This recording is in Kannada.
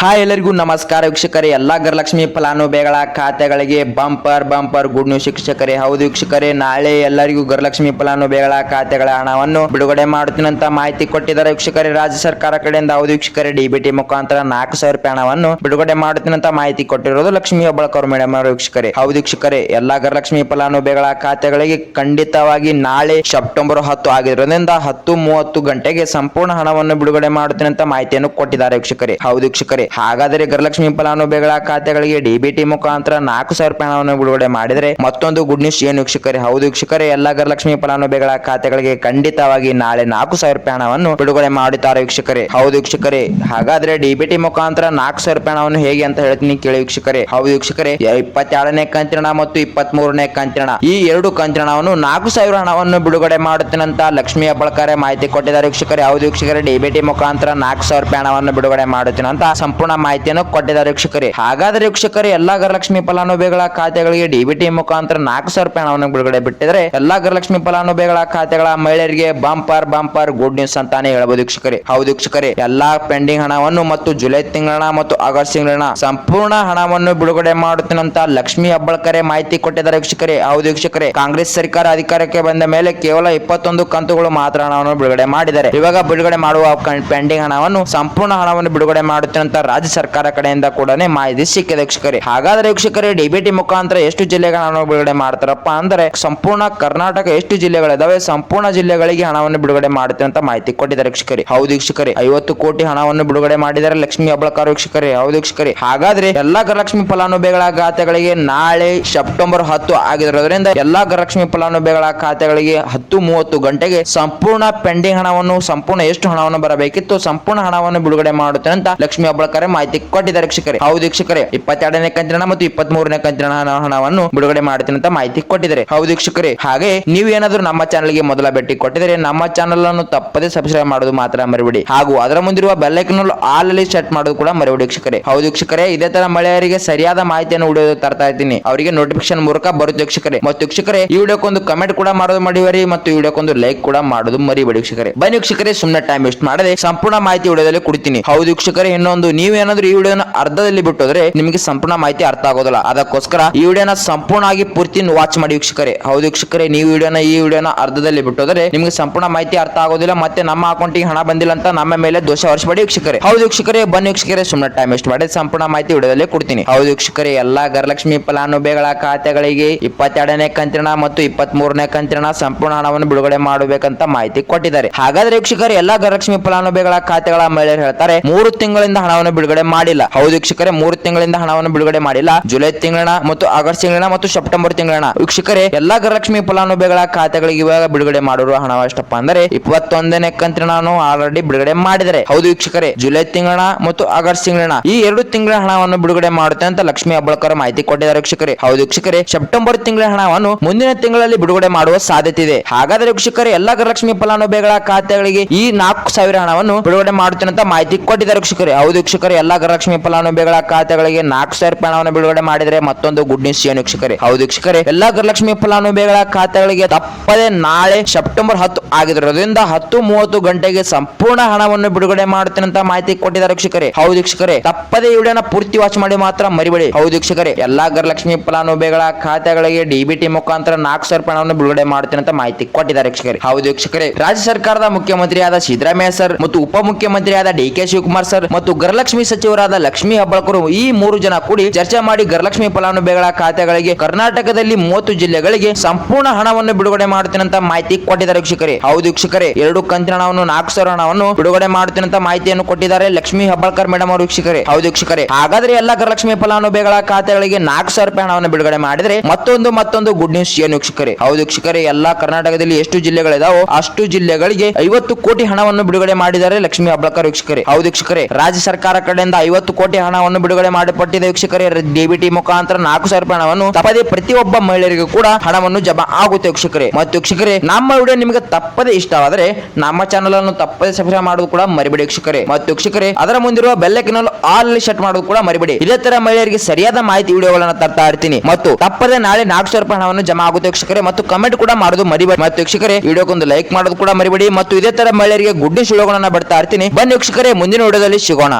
ಹಾಯ್ ಎಲ್ಲರಿಗೂ ನಮಸ್ಕಾರ ವೀಕ್ಷಕರೇ, ಎಲ್ಲಾ ಗರಲಕ್ಷ್ಮಿ ಫಲಾನುಭವಿಗಳ ಖಾತೆಗಳಿಗೆ ಬಂಪರ್ ಬಂಪರ್ ಗುಡ್ ನ್ಯೂಸ್ ಶಿಕ್ಷಕರೇ ಹೌದು ವೀಕ್ಷಕರೇ, ನಾಳೆ ಎಲ್ಲರಿಗೂ ಗರಲಕ್ಷ್ಮಿ ಫಲಾನುಭವಿಗಳ ಖಾತೆಗಳ ಹಣವನ್ನು ಬಿಡುಗಡೆ ಮಾಡುತ್ತಿನಂತ ಮಾಹಿತಿ ಕೊಟ್ಟಿದ್ದಾರೆ ವೀಕ್ಷಕರೇ. ರಾಜ್ಯ ಸರ್ಕಾರ ಕಡೆಯಿಂದ ಹೌದು ವೀಕ್ಷಕರೇ ಡಿಬಿಟಿ ಮುಖಾಂತರ ನಾಲ್ಕು ಸಾವಿರ ರೂಪಾಯಿ ಹಣವನ್ನು ಬಿಡುಗಡೆ ಮಾಡುತ್ತಿನಂತ ಮಾಹಿತಿ ಕೊಟ್ಟಿರೋದು ಲಕ್ಷ್ಮಿ ಹೆಬ್ಬಾಳ್ಕರ್ ಮೇಡಮ್ ಅವರು ವೀಕ್ಷಕರೇ. ಹೌದು ವೀಕ್ಷಕರೇ, ಎಲ್ಲ ಗರಲಕ್ಷ್ಮಿ ಫಲಾನುಭವಿಗಳ ಖಾತೆಗಳಿಗೆ ಖಂಡಿತವಾಗಿ ನಾಳೆ ಸೆಪ್ಟೆಂಬರ್ ಹತ್ತು ಆಗಿರೋದ್ರಿಂದ ಹತ್ತು ಮೂವತ್ತು ಗಂಟೆಗೆ ಸಂಪೂರ್ಣ ಹಣವನ್ನು ಬಿಡುಗಡೆ ಮಾಡುತ್ತೇನೆ ಮಾಹಿತಿಯನ್ನು ಕೊಟ್ಟಿದ್ದಾರೆ ವೀಕ್ಷಕರೇ. ಹೌದು ವೀಕ್ಷಕರೇ ಹಾಗಾದರೆ ಗೃಹಲಕ್ಷ್ಮಿ ಫಲಾನುಭವಿಗಳ ಖಾತೆಗಳಿಗೆ ಡಿಬಿಟಿ ಮುಖಾಂತರ ನಾಲ್ಕು ಸಾವಿರ ರೂಪಾಯಿ ಹಣವನ್ನು ಬಿಡುಗಡೆ ಮಾಡಿದರೆ ಮತ್ತೊಂದು ಗುಡ್ ನ್ಯೂಸ್ ಏನು ವೀಕ್ಷಕರೇ? ಹೌದು ವೀಕ್ಷಕರೇ, ಎಲ್ಲಾ ಗೃಹಲಕ್ಷ್ಮಿ ಫಲಾನುಭವಿಗಳ ಖಾತೆಗಳಿಗೆ ಖಂಡಿತವಾಗಿ ನಾಳೆ ನಾಲ್ಕು ಸಾವಿರ ರೂಪಾಯಿ ಹಣವನ್ನು ಬಿಡುಗಡೆ ಮಾಡುತ್ತಾರೆ ವೀಕ್ಷಕರೇ. ಹೌದು ವೀಕ್ಷಕರೇ, ಹಾಗಾದ್ರೆ ಡಿಬಿಟಿ ಮುಖಾಂತರ ನಾಲ್ಕು ಸಾವಿರ ರೂಪಾಯಿ ಹಣವನ್ನು ಹೇಗೆ ಅಂತ ಹೇಳ್ತೀನಿ ಕೇಳಿ ವೀಕ್ಷಕರೇ. ಹೌದು ವೀಕ್ಷಕರೇ, ಇಪ್ಪತ್ತೆರಡನೇ ಕಂತಿನ ಮತ್ತು ಇಪ್ಪತ್ತ್ ಮೂರನೇ ಕಂತಿನ ಈ ಎರಡು ಕಂತಿನವನ್ನು ನಾಲ್ಕು ಸಾವಿರ ಹಣವನ್ನು ಬಿಡುಗಡೆ ಮಾಡುತ್ತೇನಂತ ಲಕ್ಷ್ಮಿ ಹೆಬ್ಬಾಳ್ಕರ್ ಮಾಹಿತಿ ಕೊಟ್ಟಿದ್ದಾರೆ ವೀಕ್ಷಕರೇ. ಹೌದು ವೀಕ್ಷಕರೇ ಡಿಬಿಟಿ ಮುಖಾಂತರ ನಾಲ್ಕು ಸಾವಿರ ರೂಪಾಯಿ ಹಣವನ್ನು ಬಿಡುಗಡೆ ಮಾಡುತ್ತೇನೆ ಅಂತ ಸಂಪೂರ್ಣ ಮಾಹಿತಿಯನ್ನು ಕೊಟ್ಟಿದ್ದಾರೆ ವೀಕ್ಷಕರೇ. ಹಾಗಾದ್ರೆ ವೀಕ್ಷಕರೇ, ಎಲ್ಲಾ ಗೃಹಲಕ್ಷ್ಮಿ ಫಲಾನುಭವಿಗಳ ಖಾತೆಗಳಿಗೆ ಡಿಬಿಟಿ ಮುಖಾಂತರ ನಾಲ್ಕು ಸಾವಿರ ರೂಪಾಯಿ ಹಣವನ್ನು ಬಿಡುಗಡೆ ಬಿಟ್ಟಿದ್ರೆ, ಎಲ್ಲಾ ಗೃಹಲಕ್ಷ್ಮಿ ಫಲಾನುಭವಿಗಳ ಖಾತೆಗಳ ಮಹಿಳೆಯರಿಗೆ ಬಂಪರ್ ಬಂಪರ್, ಗುಡ್ ನ್ಯೂಸ್ ಅಂತಾನೆ ಹೇಳಬಹುದು ವೀಕ್ಷಕರೇ. ಹೌದು ವೀಕ್ಷಕರೇ, ಎಲ್ಲಾ ಪೆಂಡಿಂಗ್ ಹಣವನ್ನು ಮತ್ತು ಜುಲೈ ತಿಂಗಳ ಮತ್ತು ಆಗಸ್ಟ್ ತಿಂಗಳ ಸಂಪೂರ್ಣ ಹಣವನ್ನು ಬಿಡುಗಡೆ ಮಾಡುತ್ತೇನಂತ ಲಕ್ಷ್ಮಿ ಅಬ್ಬಳ್ಕರೆ ಮಾಹಿತಿ ಕೊಟ್ಟಿದ್ದಾರೆ ವೀಕ್ಷಕರೇ. ಹೌದು ವೀಕ್ಷಕರೇ, ಕಾಂಗ್ರೆಸ್ ಸರ್ಕಾರ ಅಧಿಕಾರಕ್ಕೆ ಬಂದ ಮೇಲೆ ಕೇವಲ ಇಪ್ಪತ್ತೊಂದು ಕಂತುಗಳು ಮಾತ್ರ ಹಣವನ್ನು ಬಿಡುಗಡೆ ಮಾಡಿದ್ದಾರೆ. ಇವಾಗ ಬಿಡುಗಡೆ ಮಾಡುವ ಪೆಂಡಿಂಗ್ ಹಣವನ್ನು ಸಂಪೂರ್ಣ ಹಣವನ್ನು ಬಿಡುಗಡೆ ಮಾಡುತ್ತೇನಂತ ರಾಜ್ಯ ಸರ್ಕಾರ ಕಡೆಯಿಂದ ಕೂಡ ಮಾಹಿತಿ ಸಿಕ್ಕಿದೆ ವೀಕ್ಷಕರೇ. ಹಾಗಾದ್ರೆ ವೀಕ್ಷಕರೇ ಡಿಬಿಟಿ ಮುಖಾಂತರ ಎಷ್ಟು ಜಿಲ್ಲೆಗಳ ಹಣವನ್ನು ಬಿಡುಗಡೆ ಮಾಡ್ತಾರಪ್ಪ ಅಂದ್ರೆ ಸಂಪೂರ್ಣ ಕರ್ನಾಟಕ ಎಷ್ಟು ಜಿಲ್ಲೆಗಳಿದಾವೆ, ಸಂಪೂರ್ಣ ಜಿಲ್ಲೆಗಳಿಗೆ ಹಣವನ್ನು ಬಿಡುಗಡೆ ಮಾಡುತ್ತೆ ಅಂತ ಮಾಹಿತಿ ಕೊಟ್ಟಿದ್ದಾರೆ ವೀಕ್ಷಕರಿ. ಹೌದು ವೀಕ್ಷಕರಿ, ಐವತ್ತು ಕೋಟಿ ಹಣವನ್ನು ಬಿಡುಗಡೆ ಮಾಡಿದರೆ ಲಕ್ಷ್ಮಿ ಅಬ್ಬಳಕಾರ ವೀಕ್ಷಕರೇ. ಹೌದು ವೀಕ್ಷಕರೇ. ಹಾಗಾದ್ರೆ ಎಲ್ಲಾ ಗೃಹಲಕ್ಷ್ಮಿ ಫಲಾನುಭವಿಗಳ ಖಾತೆಗಳಿಗೆ ನಾಳೆ ಸೆಪ್ಟೆಂಬರ್ ಹತ್ತು ಆಗಿರೋದ್ರಿಂದ ಎಲ್ಲಾ ಗೃಹಲಕ್ಷ್ಮಿ ಫಲಾನುಭವಿಗಳ ಖಾತೆಗಳಿಗೆ ಹತ್ತು ಮೂವತ್ತು ಗಂಟೆಗೆ ಸಂಪೂರ್ಣ ಪೆಂಡಿಂಗ್ ಹಣವನ್ನು, ಸಂಪೂರ್ಣ ಎಷ್ಟು ಹಣವನ್ನು ಬರಬೇಕಿತ್ತು, ಸಂಪೂರ್ಣ ಹಣವನ್ನು ಬಿಡುಗಡೆ ಮಾಡುತ್ತೆ ಅಂತ ಲಕ್ಷ್ಮಿ ಹೆಬ್ಬಾಳ್ಕರ್ ಮಾಹಿತಿ ಕೊಟ್ಟಿದ್ದಾರೆ ವೀಕ್ಷಕರೇ. ಹೌದು ವೀಕ್ಷಕರೇ, ಇಪ್ಪತ್ತೆರಡನೇ ಕಂತಿನ ಮತ್ತು ಇಪ್ಪತ್ತ್ ಮೂರನೇ ಕಂತಿನ ಹಣವನ್ನು ಬಿಡುಗಡೆ ಮಾಡ್ತೀನಿ ಅಂತ ಮಾಹಿತಿ ಕೊಟ್ಟಿದ್ದಾರೆ. ಹೌದು ವೀಕ್ಷಕರೇ, ಹಾಗೆ ನೀವು ಏನಾದರೂ ನಮ್ಮ ಚಾನಲ್ಗೆ ಮೊದಲ ಭೇಟಿ ಕೊಟ್ಟಿದರೆ ನಮ್ಮ ಚಾನಲ್ ಅನ್ನು ತಪ್ಪದೇ ಸಬ್ಸ್ಕ್ರೈಬ್ ಮಾಡೋದು ಮಾತ್ರ ಮರಿಬೇಡಿ. ಹಾಗೂ ಅದರ ಮುಂದಿರುವ ಬೆಲ್ಲೈಕನ್ ಆಲ್ ಅಲ್ಲಿ ಸೆಟ್ ಮಾಡೋದು ಕೂಡ ಮರಿಬೇಡಿ ವೀಕ್ಷಕರೇ. ಹೌದು ವೀಕ್ಷಕರೇ, ಇದೇ ತರ ಮಳೆಯರಿಗೆ ಸರಿಯಾದ ಮಾಹಿತಿಯನ್ನು ಉಡಿಯೋದು ತರ್ತಾ ಇದ್ದೀನಿ. ಅವರಿಗೆ ನೋಟಿಫಿಕೇಶನ್ ಮೂಲಕ ಬರುತ್ತೆ ವೀಕ್ಷಕರೇ. ಮತ್ತು ವೀಕ್ಷಕರೇ, ಈ ವಿಡಿಯೋಕ್ಕೊಂದು ಕಮೆಂಟ್ ಕೂಡ ಮಾಡೋದು ಮಾಡಿವರಿ ಮತ್ತು ವಿಡಿಯೋಕ್ಕೊಂದು ಲೈಕ್ ಕೂಡ ಮಾಡೋದು ಮರಿಬೇಡಿ ವೀಕ್ಷಕರೇ. ಬನ್ನಿ ವೀಕ್ಷಕರೇ ಸುಮ್ಮನೆ ಟೈಮ್ ವೇಸ್ಟ್ ಮಾಡದೆ ಸಂಪೂರ್ಣ ಮಾಹಿತಿ ವಿಡಿಯೋದಲ್ಲಿ ಕೊಡ್ತೀನಿ. ಹೌದು ವೀಕ್ಷಕರೇ, ಇನ್ನೊಂದು ನೀವೇನಾದ್ರೂ ಈ ವಿಡಿಯೋನ ಅರ್ಧದಲ್ಲಿ ಬಿಟ್ಟೋದ್ರೆ ನಿಮಗೆ ಸಂಪೂರ್ಣ ಮಾಹಿತಿ ಅರ್ಥ ಆಗೋದಿಲ್ಲ. ಅದಕ್ಕೋಸ್ಕರ ಈ ವಿಡಿಯೋನ ಸಂಪೂರ್ಣವಾಗಿ ಪೂರ್ತಿ ವಾಚ್ ಮಾಡಿ ವೀಕ್ಷಕರೇ. ಹೌದು ವೀಕ್ಷಕರೇ, ನೀವು ವಿಡಿಯೋನ ಈ ವಿಡಿಯೋನ ಅರ್ಧದಲ್ಲಿ ಬಿಟ್ಟೋದ್ರೆ ನಿಮಗೆ ಸಂಪೂರ್ಣ ಮಾಹಿತಿ ಅರ್ಥ ಆಗೋದಿಲ್ಲ. ಮತ್ತೆ ನಮ್ಮ ಅಕೌಂಟಿಗೆ ಹಣ ಬಂದಿಲ್ಲ ಅಂತ ನಮ್ಮ ಮೇಲೆ ದೋಷ ಹೊರಿಸಬೇಡಿ ವೀಕ್ಷಕರೇ. ಹೌದು ವೀಕ್ಷಕರೇ, ಬನ್ನಿ ವೀಕ್ಷಕರೇ ಸುಮ್ಮನೆ ಟೈಮ್ ವೇಸ್ಟ್ ಮಾಡಿ ಸಂಪೂರ್ಣ ಮಾಹಿತಿ ವಿಡಿಯೋದಲ್ಲಿ ಕೊಡ್ತೀನಿ. ಹೌದು ವೀಕ್ಷಕರೇ, ಎಲ್ಲಾ ಗರಲಕ್ಷ್ಮಿ ಫಲಾನುಭವಿಗಳ ಖಾತೆಗಳಿಗೆ ಇಪ್ಪತ್ತೆರಡನೇ ಕಂತಿನ ಮತ್ತು ಇಪ್ಪತ್ತ್ ಮೂರನೇ ಕಂತಿನ ಸಂಪೂರ್ಣ ಹಣವನ್ನು ಬಿಡುಗಡೆ ಮಾಡಬೇಕಂತ ಮಾಹಿತಿ ಕೊಟ್ಟಿದ್ದಾರೆ. ಹಾಗಾದ್ರೆ ವೀಕ್ಷಕರು, ಎಲ್ಲಾ ಗರಲಕ್ಷ್ಮಿ ಫಲಾನುಭವಿಗಳ ಖಾತೆಗಳ ಮಹಿಳೆಯರು ಹೇಳ್ತಾರೆ, ಮೂರು ತಿಂಗಳಿಂದ ಹಣವನ್ನು ಬಿಡುಗಡೆ ಮಾಡಿಲ್ಲ. ಹೌದು ವೀಕ್ಷಕರೇ, ಮೂರು ತಿಂಗಳಿಂದ ಹಣವನ್ನು ಬಿಡುಗಡೆ ಮಾಡಿಲ್ಲ. ಜುಲೈ ತಿಂಗಳ ಮತ್ತು ಆಗಸ್ಟ್ ತಿಂಗಳ ಮತ್ತು ಸೆಪ್ಟೆಂಬರ್ ತಿಂಗಳ ವೀಕ್ಷಕರೇ, ಎಲ್ಲಾ ಗೃಹಲಕ್ಷ್ಮಿ ಫಲಾನುಭವಿಗಳ ಖಾತೆಗಳಿಗೆ ಇವಾಗ ಬಿಡುಗಡೆ ಮಾಡಿರುವ ಹಣ ಅಂದರೆ, ಇಪ್ಪತ್ತೊಂದನೇ ಕಂತಿನ ಆಲ್ರೆಡಿ ಬಿಡುಗಡೆ ಮಾಡಿದರೆ ಹೌದು ವೀಕ್ಷಕರೇ, ಜುಲೈ ತಿಂಗಳ ಮತ್ತು ಆಗಸ್ಟ್ ತಿಂಗಳ ಈ ಎರಡು ತಿಂಗಳ ಹಣವನ್ನು ಬಿಡುಗಡೆ ಮಾಡುತ್ತೆ ಅಂತ ಲಕ್ಷ್ಮಿ ಅಬ್ಬಳ್ಕರ್ ಮಾಹಿತಿ ಕೊಟ್ಟಿದ್ದಾರೆ ವೀಕ್ಷಕರೇ. ಹೌದು ವೀಕ್ಷಕರೇ, ಸೆಪ್ಟೆಂಬರ್ ತಿಂಗಳ ಹಣವನ್ನು ಮುಂದಿನ ತಿಂಗಳಲ್ಲಿ ಬಿಡುಗಡೆ ಮಾಡುವ ಸಾಧ್ಯತೆ ಇದೆ. ಹಾಗಾದ್ರೆ ವೀಕ್ಷಕರೇ, ಎಲ್ಲಾ ಗೃಹಲಕ್ಷ್ಮಿ ಫಲಾನುಭವಿಗಳ ಖಾತೆಗಳಿಗೆ ಈ ನಾಲ್ಕು ಸಾವಿರ ಹಣವನ್ನು ಬಿಡುಗಡೆ ಮಾಡುತ್ತೇನೆ ಅಂತ ಮಾಹಿತಿ ಕೊಟ್ಟಿದ್ದಾರೆ ವೀಕ್ಷಕರೇ. ಹೌದು ವೀಕ್ಷಕರೇ ಎಲ್ಲಾ ಗೃಹಲಕ್ಷ್ಮಿ ಫಲಾನುಭವಿಗಳ ಖಾತೆಗಳಿಗೆ ನಾಲ್ಕು ಸಾವಿರ ರೂಪಾಯಿ ಹಣವನ್ನು ಬಿಡುಗಡೆ ಮಾಡಿದರೆ ಮತ್ತೊಂದು ಗುಡ್ ನ್ಯೂಸ್ ಏನು ವೀಕ್ಷಕರೇ. ಹೌದು ವೀಕ್ಷಕರೇ, ಎಲ್ಲಾ ಗೃಹಲಕ್ಷ್ಮಿ ಫಲಾನುಭವಿಗಳ ಖಾತೆಗಳಿಗೆ ತಪ್ಪದೆ ನಾಳೆ ಸೆಪ್ಟೆಂಬರ್ ಹತ್ತು ಆಗಿರೋದ್ರಿಂದ ಹತ್ತು ಮೂವತ್ತು ಗಂಟೆಗೆ ಸಂಪೂರ್ಣ ಹಣವನ್ನು ಬಿಡುಗಡೆ ಮಾಡುತ್ತೇನೆ ಅಂತ ಮಾಹಿತಿ ಕೊಟ್ಟಿದ್ದಾರೆ ವೀಕ್ಷಕರೇ. ಹೌದು ವೀಕ್ಷಕರೇ, ತಪ್ಪದೇ ವಿಡಿಯೋನ ಪೂರ್ತಿ ವಾಚ್ ಮಾಡಿ ಮಾತ್ರ ಮರಿಬೇಡಿ. ಹೌದು ವೀಕ್ಷಕರೇ, ಎಲ್ಲಾ ಗೃಹಲಕ್ಷ್ಮಿ ಫಲಾನುಭವಿಗಳ ಖಾತೆಗಳಿಗೆ ಡಿಬಿಟಿ ಮುಖಾಂತರ ನಾಲ್ಕು ಸಾವಿರ ರೂಪಾಯಿ ಹಣವನ್ನು ಬಿಡುಗಡೆ ಮಾಡುತ್ತೇನೆ ಅಂತ ಮಾಹಿತಿ ಕೊಟ್ಟಿದ್ದಾರೆ ವೀಕ್ಷಕರೇ. ಹೌದು ವೀಕ್ಷಕರೇ, ರಾಜ್ಯ ಸರ್ಕಾರದ ಮುಖ್ಯಮಂತ್ರಿಯಾದ ಸಿದ್ದರಾಮಯ್ಯ ಸರ್ ಮತ್ತು ಉಪಮುಖ್ಯಮಂತ್ರಿಯಾದ ಡಿ ಕೆ ಶಿವಕುಮಾರ್ ಸರ್ ಮತ್ತು ಗೃಹಲಕ್ಷ್ಮಿ ಸಚಿವರಾದ ಲಕ್ಷ್ಮಿ ಹಬ್ಬಳ್ಕರು ಈ ಮೂರು ಜನ ಕೂಡಿ ಚರ್ಚೆ ಮಾಡಿ ಗೃಹಲಕ್ಷ್ಮಿ ಫಲಾನುಭವಿಗಳ ಖಾತೆಗಳಿಗೆ ಕರ್ನಾಟಕದಲ್ಲಿ ಮೂವತ್ತು ಜಿಲ್ಲೆಗಳಿಗೆ ಸಂಪೂರ್ಣ ಹಣವನ್ನು ಬಿಡುಗಡೆ ಅಂತ ಮಾಹಿತಿ ಕೊಟ್ಟಿದ್ದಾರೆ ವೀಕ್ಷಕರೇ. ಹೌದು ವೀಕ್ಷಕರೇ, ಎರಡು ಕಂತಿನ ಹಣವನ್ನು, ನಾಲ್ಕು ಸಾವಿರ ಹಣವನ್ನು ಬಿಡುಗಡೆ ಅಂತ ಮಾಹಿತಿಯನ್ನು ಕೊಟ್ಟಿದ್ದಾರೆ ಲಕ್ಷ್ಮಿ ಹಬ್ಬಳ್ಕರ್ ಮೇಡಮ್ ಅವರು ವೀಕ್ಷಕರೇ. ಹೌದು ವೀಕ್ಷಕರೇ, ಹಾಗಾದ್ರೆ ಎಲ್ಲ ಗೃಹಲಕ್ಷ್ಮಿ ಫಲಾನುಭವಿಗಳ ಖಾತೆಗಳಿಗೆ ನಾಲ್ಕು ಸಾವಿರ ರೂಪಾಯಿ ಹಣವನ್ನು ಬಿಡುಗಡೆ ಮಾಡಿದ್ರೆ ಮತ್ತೊಂದು ಮತ್ತೊಂದು ಗುಡ್ ನ್ಯೂಸ್ ಏನು ವೀಕ್ಷಕರೇ? ಹೌದು ವೀಕ್ಷಕರೇ, ಎಲ್ಲಾ ಕರ್ನಾಟಕದಲ್ಲಿ ಎಷ್ಟು ಜಿಲ್ಲೆಗಳಿದಾವೋ ಅಷ್ಟು ಜಿಲ್ಲೆಗಳಿಗೆ ಐವತ್ತು ಕೋಟಿ ಹಣವನ್ನು ಬಿಡುಗಡೆ ಮಾಡಿದ್ದಾರೆ ಲಕ್ಷ್ಮಿ ಹಬ್ಬಳ್ಕರ್ ವೀಕ್ಷಕರೇ. ಹೌದು ವೀಕ್ಷಕರೇ, ರಾಜ್ಯ ಸರ್ಕಾರ ಕಡೆಯಿಂದ ಐವತ್ತು ಕೋಟಿ ಹಣವನ್ನು ಬಿಡುಗಡೆ ಮಾಡಿಪಟ್ಟಿದ್ದ ವೀಕ್ಷಕರೇ ಡಿಬಿಟಿ ಮುಖಾಂತರ ನಾಲ್ಕು ಸಾವಿರ ರೂಪಾಯಿ ಹಣವನ್ನು ತಪ್ಪದೆ ಪ್ರತಿಯೊಬ್ಬ ಮಹಿಳೆಯರಿಗೂ ಕೂಡ ಹಣವನ್ನು ಜಮಾ ಆಗುತ್ತೆ ವೀಕ್ಷಕರೇ. ಮತ್ತು ವೀಕ್ಷಕರೇ, ನಮ್ಮ ವಿಡಿಯೋ ನಿಮಗೆ ತಪ್ಪದೇ ಇಷ್ಟವಾದರೆ ನಮ್ಮ ಚಾನಲ್ ಅನ್ನು ತಪ್ಪದೇ ಸಬ್ಸ್ಕ್ರೈಬ್ ಮಾಡುವುದು ಕೂಡ ಮರಿಬೇಡಿ ವೀಕ್ಷಕರೇ. ಮತ್ತು ವೀಕ್ಷಕರೇ, ಅದರ ಮುಂದಿರುವ ಬೆಲ್ಲಕಿನಲ್ಲೂ ಆಲ್ ಸೆಟ್ ಮಾಡುವುದು ಕೂಡ ಮರಿಬೇಡಿ. ಇದೇ ತರ ಮಹಿಳೆಯರಿಗೆ ಸರಿಯಾದ ಮಾಹಿತಿ ವಿಡಿಯೋಗಳನ್ನು ತರ್ತಾ ಇರ್ತೀನಿ. ಮತ್ತು ತಪ್ಪದೆ ನಾಳೆ ನಾಲ್ಕು ಸಾವಿರ ರೂಪಾಯಿ ಹಣವನ್ನು ಜಮಾ ಆಗುತ್ತೆ ವೀಕ್ಷಕರೇ. ಮತ್ತು ಕಮೆಂಟ್ ಕೂಡ ಮಾಡೋದು ಮರಿಬೇಡಿ. ಮತ್ತು ವೀಕ್ಷಕರೇ ವಿಡಿಯೋಕ್ಕೊಂದು ಲೈಕ್ ಮಾಡೋದು ಕೂಡ ಮರಿಬೇಡಿ. ಮತ್ತು ಇದೇ ತರ ಮಹಿಳೆಯರಿಗೆ ಗುಡ್ ನ್ಯೂಸ್ ಬಿಡ್ತಾ ಇರ್ತೀನಿ. ಬನ್ನಿ ವೀಕ್ಷಕರೇ, ಮುಂದಿನ ವಿಡಿಯೋದಲ್ಲಿ ಸಿಗೋಣ.